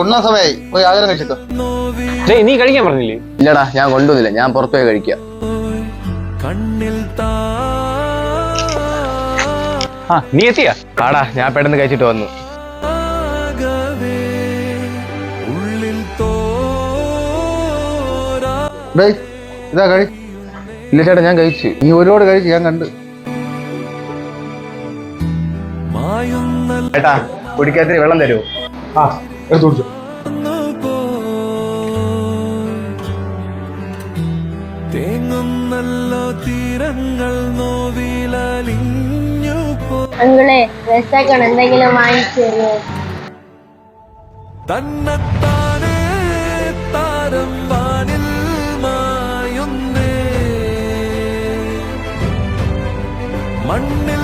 ഉണ്ണാൻ സമയമായി പോയി ആഹാരം കഴിച്ചിട്ടോ നീ കഴിക്കാൻ പറഞ്ഞില്ലേ? ഇല്ലടാ ഞാൻ കൊണ്ടുവന്നില്ല. ഞാൻ പുറത്തു പോയി കഴിക്കാം. കണ്ണിൽ ആ നീ എത്തിയ? കാടാ ഞാൻ പെട്ടെന്ന് കഴിച്ചിട്ട് വന്നു. ഇതാ കഴി. ഇല്ല ചേട്ടാ ഞാൻ കഴിച്ചു. നീ ഒരുപാട് കഴിച്ചു ഞാൻ കണ്ട്. ചേട്ടാ കുടിക്കാത്തിരി വെള്ളം തരുമോ തേങ്ങുന്നല്ലോ തീരങ്ങൾ നോവിലലിഞ്ഞു പോ അങ്കിളെ രസാക്കണം എന്തെങ്കിലും വാങ്ങിച്ചു തന്നെത്താനേ താരം വാനിൽ മായുന്നേ. മണ്ണിൽ